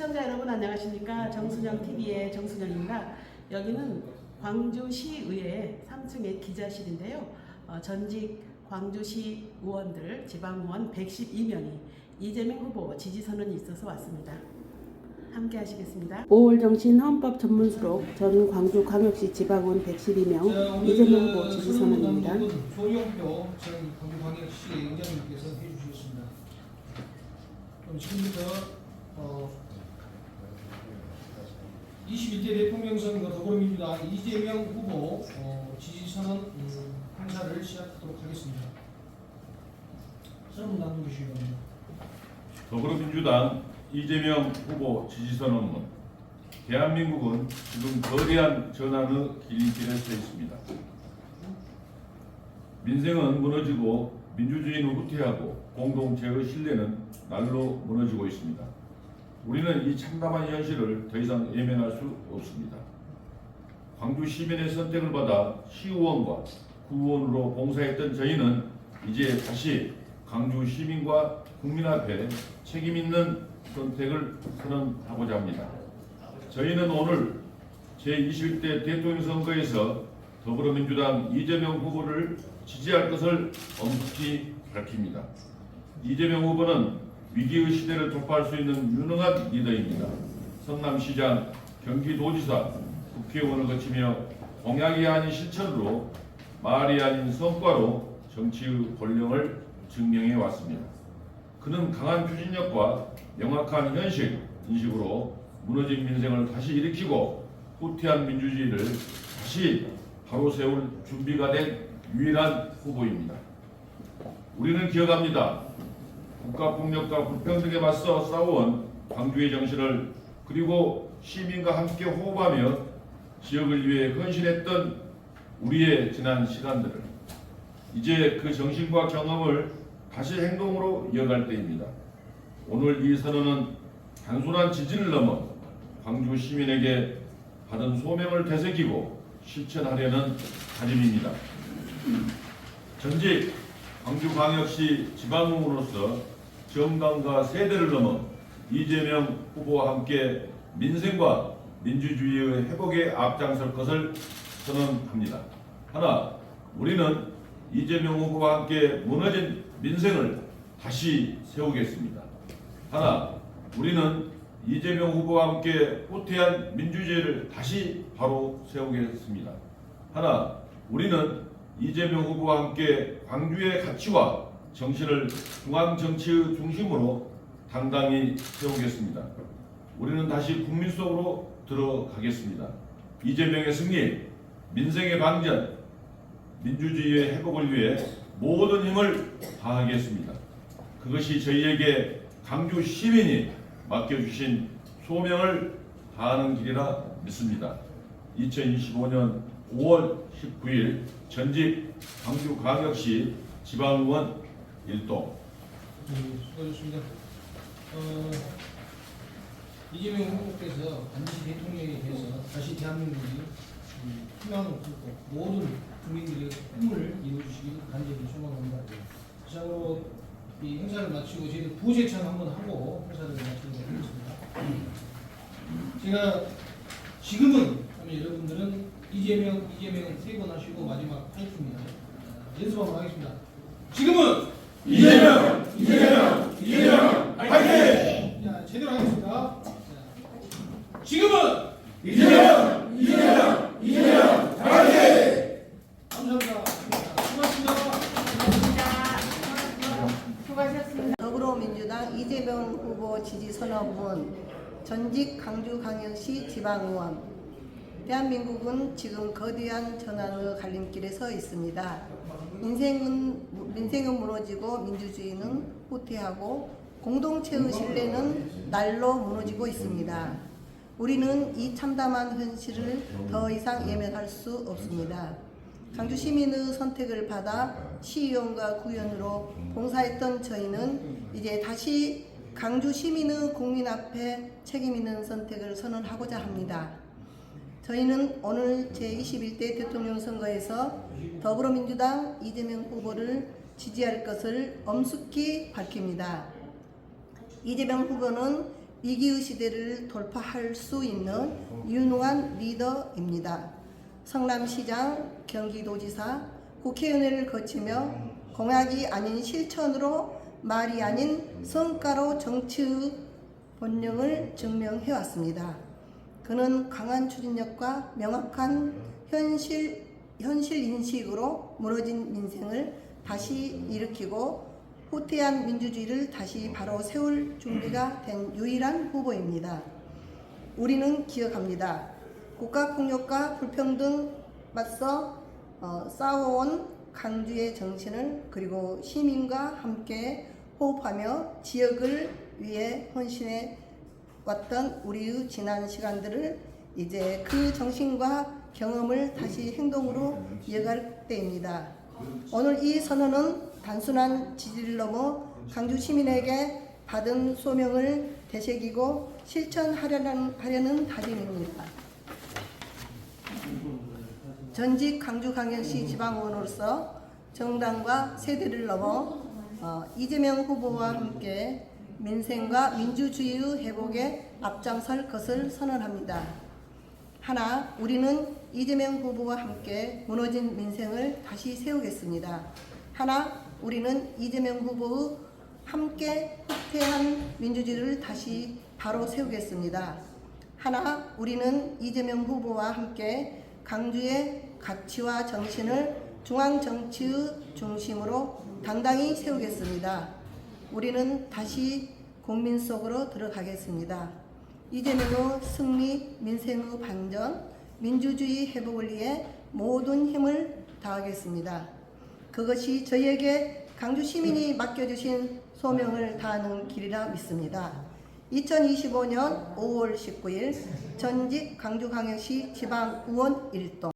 시청자 여러분 안녕하십니까 정순영 TV의 정순영입니다. 여기는 광주시의회 3층의 기자실인데요. 어, 전직 광주시 의원들 지방의원 112명이 이재명 후보 지지 선언이 있어서 왔습니다. 함께 하시겠습니다. 5월 정신 헌법 전문수록 전 광주 광역시 지방의원 112명 이재명 후보 지지 선언입니다. 조영표 전 광주 광역시 의장님께서 해주시겠습니다. 그럼 지금부터 어, 21대 대통령 선거 더불어민주당 이재명 후보 어, 지지 선언 음, 행사를 시작하도록 하겠습니다. 설문 나누시기 바랍니다. 더불어민주당 이재명 후보 지지선언문 대한민국은 지금 거대한 전환의 길길에 서 있습니다. 민생은 무너지고 민주주의는 후퇴하고 공동체의 신뢰는 날로 무너지고 있습니다. 우리는 이 참담한 현실을 더 이상 예면할 수 없습니다. 광주 시민의 선택을 받아 시의원과 구의원으로 봉사했던 저희는 이제 다시 광주 시민과 국민 앞에 책임 있는 선택을 선언하고자 합니다. 저희는 오늘 제21대 대통령 선거에서 더불어민주당 이재명 후보를 지지할 것을 엄숙히 밝힙니다. 이재명 후보는 위기의 시대를 돌파할 수 있는 유능한 리더입니다. 성남시장, 경기도지사, 국회의원을 거치며 공약이 아닌 실천으로 말이 아닌 성과로 정치의 본령을 증명해 왔습니다. 그는 강한 추진력과 명확한 현실 인식으로 무너진 민생을 다시 일으키고 후퇴한 민주주의를 다시 바로 세울 준비가 된 유일한 후보입니다. 우리는 기억합니다. 국가폭력과 불평등에 맞서 싸워온 광주의 정신을 그리고 시민과 함께 호흡하며 지역을 위해 헌신했던 우리의 지난 시간들을 이제 그 정신과 경험을 다시 행동으로 이어갈 때입니다. 오늘 이 선언은 단순한 지지를 넘어 광주 시민에게 받은 소명을 되새기고 실천하려는 다짐입니다. 전직 광주광역시 지방의원으로서 정당과 세대를 넘어 이재명 후보와 함께 민생과 민주주의의 회복에 앞장설 것을 선언합니다. 하나, 우리는 이재명 후보와 함께 무너진 민생을 다시 세우겠습니다. 하나, 우리는 이재명 후보와 함께 후퇴한 민주주의를 다시 바로 세우겠습니다. 하나, 우리는 이재명 후보와 함께 광주의 가치와 정신을 중앙 정치의 중심으로 당당히 세우겠습니다. 우리는 다시 국민 속으로 들어가겠습니다. 이재명의 승리, 민생의 방전, 민주주의의 회복을 위해 모든 힘을 다하겠습니다. 그것이 저희에게 강주 시민이 맡겨주신 소명을 다하는 길이라 믿습니다. 2025년 5월 19일 전직 광주광역시 지방의원 일동 네, 수고하셨습니다. 어, 이재명 후보께서 반드시 대통령이 돼서 다시 대한민국이 음, 희망을 품고 모든 국민들의 꿈을 이루어주시길 간절히 소망합니다. 시작으로 이 행사를 마치고 저희들 부재창 한번 하고 행사를 마치도록 하겠습니다. 제가 지금은 여러분들은 이재명, 이재명 세 번 하시고 마지막. 자, 연습 한번 하겠습니다. 지금은 이재명, 이재명, 이재명, 화이팅! 자, 제대로 하겠습니다. 자, 지금은 이재명, 이재명, 이재명, 화이팅! 감사합니다. 수고하셨습니다. 더불어민주당 이재명 후보 지지 선언문 전직 강주광역시 지방의원 대한민국은 지금 거대한 전환의 갈림길에 서 있습니다. 인생은 민생은 무너지고 민주주의는 후퇴하고 공동체의 신뢰는 날로 무너지고 있습니다. 우리는 이 참담한 현실을 더 이상 예면할 수 없습니다. 강주 시민의 선택을 받아 시의원과 구의원으로 봉사했던 저희는 이제 다시 강주 시민의 국민 앞에 책임 있는 선택을 선언하고자 합니다. 저희는 오늘 제21대 대통령 선거에서 더불어민주당 이재명 후보를 지지할 것을 엄숙히 밝힙니다. 이재명 후보는 위기의 시대를 돌파할 수 있는 유능한 리더입니다. 성남시장, 경기도지사, 국회의원을 거치며 공약이 아닌 실천으로 말이 아닌 성과로 정치의 본령을 증명해 왔습니다. 그는 강한 추진력과 명확한 현실 현실 인식으로 무너진 민생을 다시 일으키고 후퇴한 민주주의를 다시 바로 세울 준비가 된 유일한 후보입니다. 우리는 기억합니다. 국가폭력과 불평등 맞서 어, 싸워온 강주의 정신을 그리고 시민과 함께 호흡하며 지역을 위해 헌신해 왔던 우리의 지난 시간들을 이제 그 정신과 경험을 다시 행동으로 이어갈 때입니다. 오늘 이 선언은 단순한 지지를 넘어 강주 시민에게 받은 소명을 되새기고 실천하려는 하려는 다짐입니다. 전직 강주광역시 지방의원으로서 정당과 세대를 넘어 어, 이재명 후보와 함께 민생과 민주주의의 회복에 앞장설 것을 선언합니다. 하나, 우리는 이재명 후보와 함께 무너진 민생을 다시 세우겠습니다. 하나, 우리는 이재명 후보의 함께 후퇴한 민주주의를 다시 바로 세우겠습니다. 하나, 우리는 이재명 후보와 함께 강주의 가치와 정신을 중앙 정치의 중심으로 당당히 세우겠습니다. 우리는 다시 국민 속으로 들어가겠습니다. 이재명의 승리, 민생의 반전, 민주주의 회복을 위해 모든 힘을 다하겠습니다. 그것이 저희에게 강주 시민이 맡겨주신 소명을 다하는 길이라 믿습니다. 2025년 5월 19일 전직 강주광역시 지방의원 일동